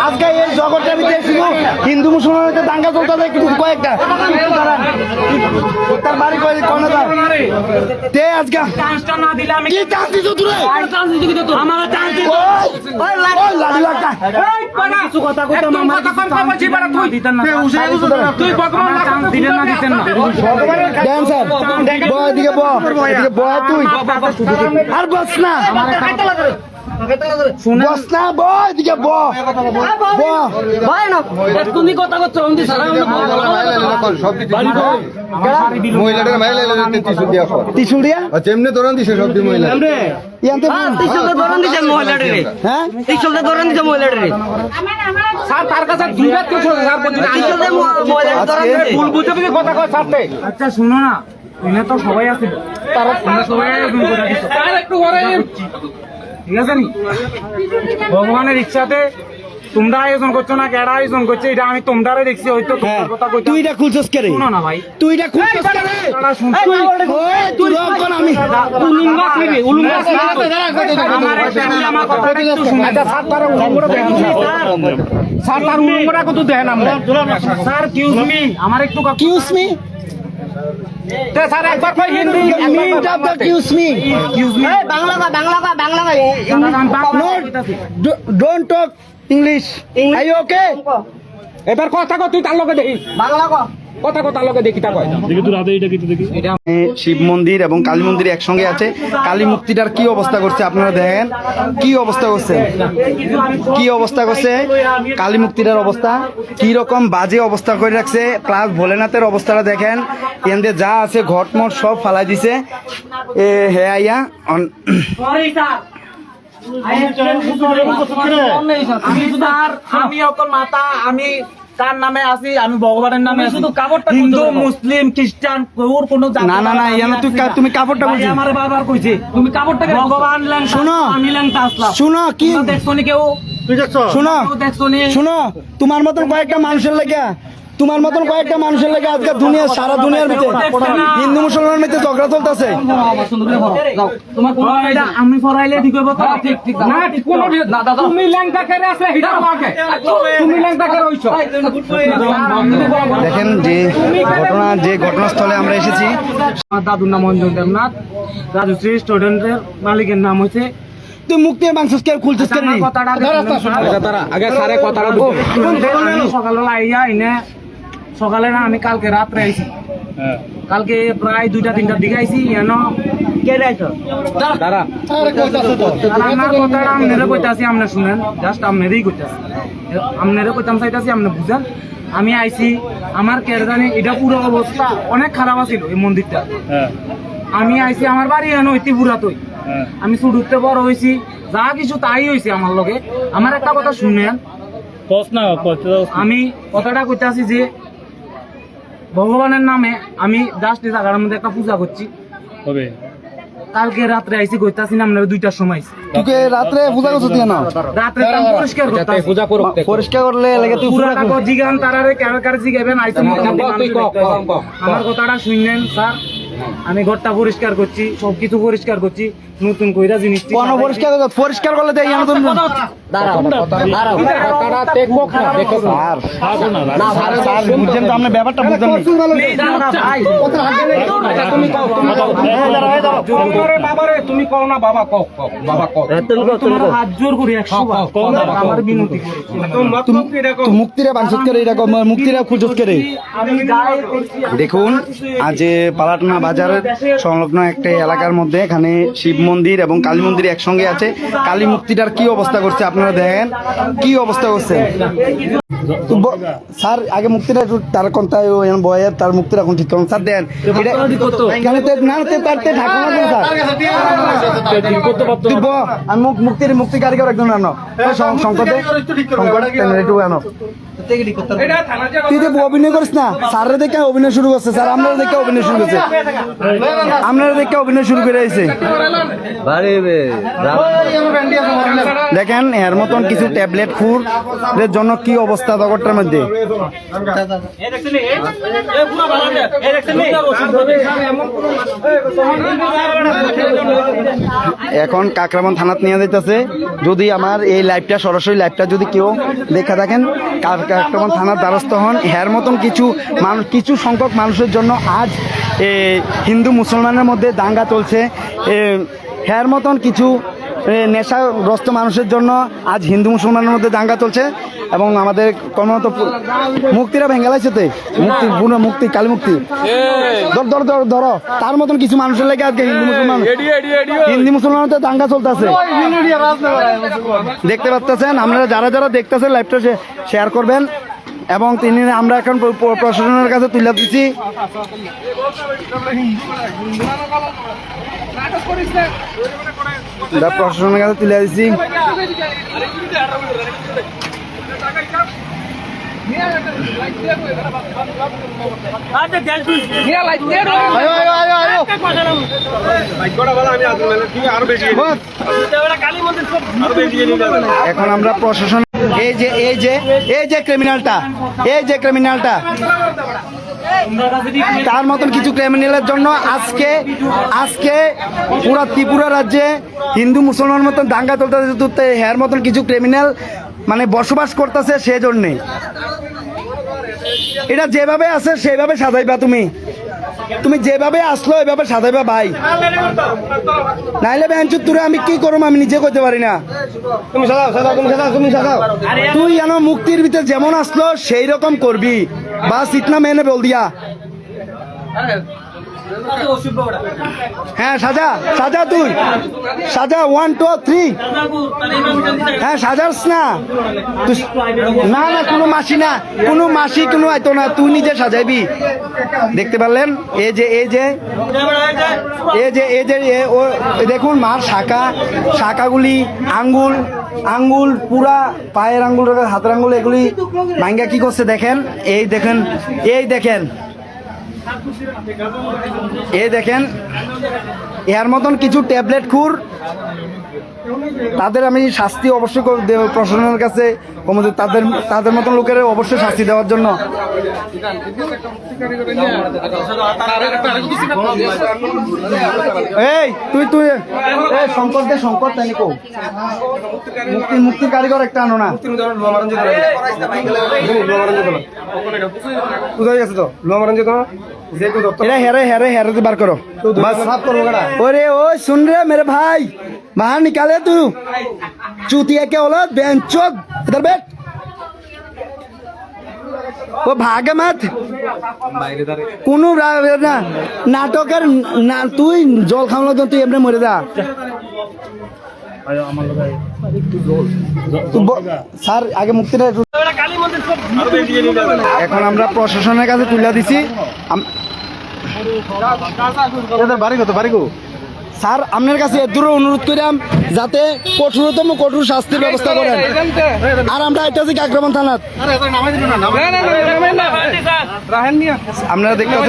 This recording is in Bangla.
আজকে এই জগৎটা আমি দেখছিল হিন্দু মুসলমানকে দাঙ্গা চলতে কিন্তু কয়েকটা। তার বাড়ি কনে তার তে আজকে কি চান্স তুই আমার চান্স দিতে ওই লাড়ি কিছু কথা কইতাম আমার কিছু চান্স দিতেন না তুই ভগবান দিলেন না দিতেন না দেন স্যার ব এদিকে ব এদিকে ব তুই আর বস না বস না ব এদিকে ব ব তুমি কথা করছ আমি সারা মহিলাটাকে মাইলে তিরিশ দিয়া কর দৌড়ান দিছে সব দি। মহিলা ইয়ান্তে হ্যাঁ? স্যার তার কাছে দুইবার কেউ ছিল স্যার বলছি ভুল বুঝে বুঝে কথা কয় স্যারতে আচ্ছা শুনো না। এনে তো সবাই আছে। তারা সবাই একটু ঠিক আছে নি ভগবানের ইচ্ছাতে তোমরা আয়োজন করছ না কেডা আয়োজন করছে এটা আমি তোমরারে দেখছি হয়তো হ্যাঁ তোমার কথা কইতে তুই এটা খুলছস কে রে শুনো না ভাই তুই এটা খুলছস কে রে তুই তুই রকম আমি উলুঙ্গা খাইবে উলুঙ্গা আমার একটা আমার কথা একটু শুনুন আচ্ছা স্যার তার উলুঙ্গটা দেখেন স্যার তার উলুঙ্গটা কত দেখেন আমরা স্যার কিউজ মি আমার একটু কিউস মি স্যার একবার কই হিন্দি দ্য মি কিউজ মি বাংলা কয়, বাংলা কয়, বাংলা কয়। Don't talk English I okay এবার কথা তুই তার লগে দেখি। বাংলা কয়। কথা কই তার দেখি তা কয়। শিব মন্দির এবং কালী মন্দির একসঙ্গে আছে। কালী মূর্তিটার কি অবস্থা করছে আপনারা দেখেন। কি অবস্থা করছে? কি অবস্থা করছে? কালী মূর্তিটার অবস্থা কি রকম বাজে অবস্থা করে রাখছে। প্লাস ভোলেনাথের অবস্থাটা দেখেন। এনদের যা আছে ঘটমট সব ফালাই দিছে। এ হে আইয়া অন- সরি স্যার আমি অকল মাতা আমি তার নামে আছি আমি ভগবানের নামে শুধু কাপড়টা হিন্দু মুসলিম খ্রিস্টান ওর কোনো জাতি না না না ইয়ানো তুই তুমি কাপড়টা ভাই, বলছি আমার বারবার কইছে তুমি কাপড়টা ভগবান ল্যাংটা শোনো। আমি ল্যাংটা আসলাম শুনো কি কেউ শুনো তোমার মতন কয়েকটা মানুষের লেগে তোমার মতন কয়েকটা মানুষের লেগে আজকে দুনিয়া সারা দুনিয়ার ভিতরে হিন্দু মুসলমানের মধ্যে ঝগড়া চলতেছে তোমার কোন এটা আমি ফরাইলে ঠিক হইব তো ঠিক ঠিক না কোন তুমি ল্যাংটা করে আছে হিটা মাকে তুমি ল্যাংটা করে হইছো দেখেন যে ঘটনা যে ঘটনাস্থলে আমরা এসেছি আমার দাদুর নাম অঞ্জন দেবনাথ রাজশ্রী স্টুডেন্টের মালিকের নাম হচ্ছে তুই মুক্তির মাংস কে খুলছিস কেন আমার কথাটা আগে শুনুন, সারে কথাটা সকালবেলা আইয়া এনে সকালে না আমি কালকে রাত্রে আইছি। কালকে প্রায় দুইটা তিনটার দিকে আইছি এন কে যাইছো দাঁড়া। আমার কথাটা আপনারা কইতাছি আপনি শুনেন। জাস্ট আপনারই কইতাছি। আপনারা কইতাম চাইতাছি আপনি বুঝেন। আমি আইছি আমার কের জানি এটা পুরো অবস্থা অনেক খারাপ আছিল এই মন্দিরটা। আমি আইছি আমার বাড়ি এনে হইতে পুরাতই। আমি শুরুতে বড় হয়েছি যা কিছু তাই হয়েছে আমার লগে। আমার একটা কথা শুনেন। আমি কথাটা কইতাছি যে ভগবানের নামে আমি জাস্ট জায়গার মধ্যে একটা পূজা করছি। কালকে রাত্রে আইছি কইতাছি না আমরা দুইটার সময় আইছি। তোকে রাত্রে পূজা করছ তুই না? রাত্রে কাম আমি পরিষ্কার করতাছি। পূজা করো পরিষ্কার করলে লাগে তুই পুরা কাগজ জিগান তারারে কার কার জিগাবেন আইছি। আমার কথাটা শুনলেন স্যার। আমি ঘরটা পরিষ্কার করছি সবকিছু পরিষ্কার করছি নতুন কইরা জিনিস কোন পরিষ্কার কর- পরিষ্কার করলে দেখ ইয়ানো তুমি কথাটা দেখব না দেখো স্যার স্যার স্যার বুঝছেন তো আপনি ব্যাপারটা বুঝছেন না তুমি কও তুমি কও বাবারে বাবারে তুমি কও না বাবা কও কও বাবা কও তোমার হাত জোর করি একশো বার আমার বিনতি করি তোমরা তো এরকম তো মুক্তিরে বাংসত করে এটা মুক্তিরে খুঁজত করে আমি দেখুন আজ পালাটনা বাজারের সংলগ্ন একটা এলাকার মধ্যে এখানে শিব মন্দির এবং কালী মন্দির একসঙ্গে আছে। কালী মূর্তিটার কি অবস্থা করছে আপনারা দেখেন? কি অবস্থা করছে? স্যার, আগে মুক্তিটা একটু তার কোন তাই বয়ের, তার মুক্তিটা এখন ঠিক স্যার, দেন তার মুক্তির মুক্তি কারিগর একজন আনো। শঙ্কর একটু আনো তুই অভিনয় করিস না, স্যারের দেখে অভিনয় শুরু করছে, স্যার আমরা দেখে অভিনয় শুরু করছে। আপনারা দেখে অভিনয় শুরু করে আইছে। দেখেন এর মতন কিছু ট্যাবলেট খুর এর জন্য কি অবস্থা দগরটার মধ্যে? এখন কাকরাবন থানাত নিয়ে যাইতেছে। যদি আমার এই লাইভটা সরাসরি লাইভটা যদি কেউ দেখে থাকেন কা- কাকরাবন থানার দ্বারস্থ হন। এর মতন কিছু মানুষ কিছু সংখ্যক মানুষের জন্য আজ হিন্দু মুসলমানের মধ্যে দাঙ্গা চলছে। এর মতন কিছু নেশাগ্রস্ত মানুষের জন্য আজ হিন্দু মুসলমানের মধ্যে দাঙ্গা চলছে এবং আমাদের কর্মরত মুক্তিরা ভেঙ্গালাইছে তো। মুক্তি পুরো মুক্তি, কালী মুক্তি। ধর ধর তার মতন কিছু মানুষের লেগে আজকে হিন্দু মুসলমান হিন্দু মুসলমানের দাঙ্গা চলতেছে। দেখতে পাচ্ছেন, আপনারা যারা যারা দেখতেছেন লাইভটা শেয়ার করবেন। এবং তিনি আমরা এখন প্র- প্র- প্রশাসনের কাছে তুলে দিচ্ছি প্রশাসনের কাছে তুলে দিচ্ছি এখন আমরা প্রশাসন এই যে এই যে এই যে এই যে তার মতন কিছু ক্রিমিনালের জন্য আজকে আজকে পুরো ত্রিপুরা রাজ্যে হিন্দু মুসলমান মতন দাঙ্গা চলতেছে হের মতন কিছু ক্রিমিনাল মানে বসবাস করতেছে সেজন্যে। এটা যেভাবে আছে, সেভাবে সাজাইবা তুমি। তুমি যেভাবে আসলো এভাবে সাজাইবা ভাই। নাইলে ব্যাংচুর তুরে আমি কি করব আমি নিজে করতে পারি না। তুমি সাজাও সাজাও তুমি সাজাও তুমি সাজাও। তুই যেন মুক্তির ভিতরে যেমন আসলো সেই রকম করবি। বাস ইতনা মেনে বল দিয়া। হ্যাঁ সাজা সাজা তুই। সাজা ওয়ান টু থ্রি হ্যাঁ সাজাস না। না না, কোনো মাসি না। কোনো মাসি, কোনো আইতো না। তুই নিজে সাজাইবি দেখতে পারলেন? এই যে এই যে। এই যে এই যে, এ- ও দেখুন, মার শাখা। শাখাগুলি আঙ্গুল আঙ্গুল, পুরা পায়ের আঙ্গুল, হাতের আঙ্গুল, এগুলি ভাঙ্গা কি করছে দেখেন? এই দেখেন এই দেখেন। এই দেখেন এর মতন কিছু ট্যাবলেট খুর। তাদের আমি শাস্তি অবশ্যই প্রশাসনের কাছে ক্ষমতা তাদের তাদের মতন লোকের অবশ্যই শাস্তি দেওয়ার জন্য। এই তুই তুই এই শঙ্কর দে শঙ্কর তাই কো মুক্তি মুক্তি কারিগর একটা আনো না। কোথায় গেছে তো? লোমারঞ্জ তো হেরে হেরে হেরে বার করো। ওরে ও শুন রে মেরে ভাই। बाहर निकाले तू चूतिया के औलाद बेंचोद इधर बैठ ও ভাগে মাত কোন রা- না নাটকের না তুই জল খাওয়ালো তো তুই এমনি মরে যা তুই ব- স্যার আগে মুক্তিটা একটু- এখন আমরা প্রশাসনের কাছে তুলে দিছি আম- বাড়ি কত বাড়ি কো স্যার আপনার কাছে এর দূরে অনুরোধ করিলাম যাতে কঠোরতম কঠোর শাস্তির ব্যবস্থা করেন। আর আমরা এটা আক্রমণ থানাত। আপনারা দেখতেছেন